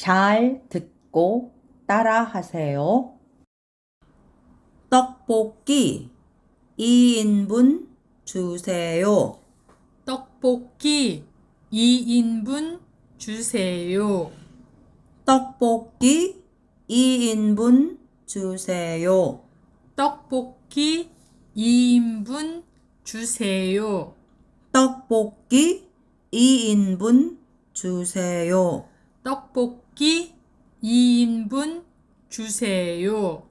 잘 듣고 따라 하세요. 떡볶이 2인분 주세요. 떡볶이 2인분 주세요. 떡볶이 2인분 주세요. 떡볶이 2인분 주세요. 떡볶이 2인분 주세요. 떡볶이 2인분 주세요.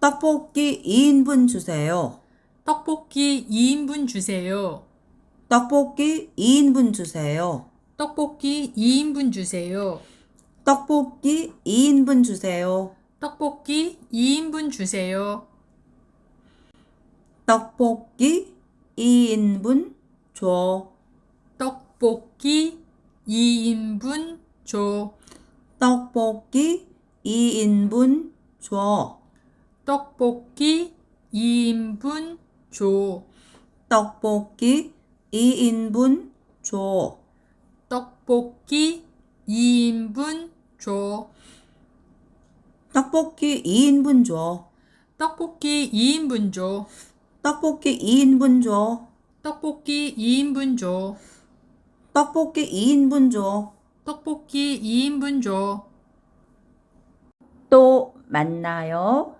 떡볶이 2인분 주세요. 떡볶이 2인분 주세요. 떡볶이 2인분 주세요. 떡볶이 2인분 주세요. 떡볶이 2인분 주세요. 떡볶이 2인분 주세요. 떡볶이 2인분 줘. 떡볶이 2인분 줘. 떡볶이 2인분 줘. 떡볶이 2인분 줘. 떡볶이 2인분 줘. 떡볶이 2인분 줘. 떡볶이 2인분 줘. 떡볶이 2인분 줘. 떡볶이 2인분 줘. 떡볶이 2인분 줘. 떡볶이 2인분 줘. 떡볶이 2인분 줘. 또 만나요.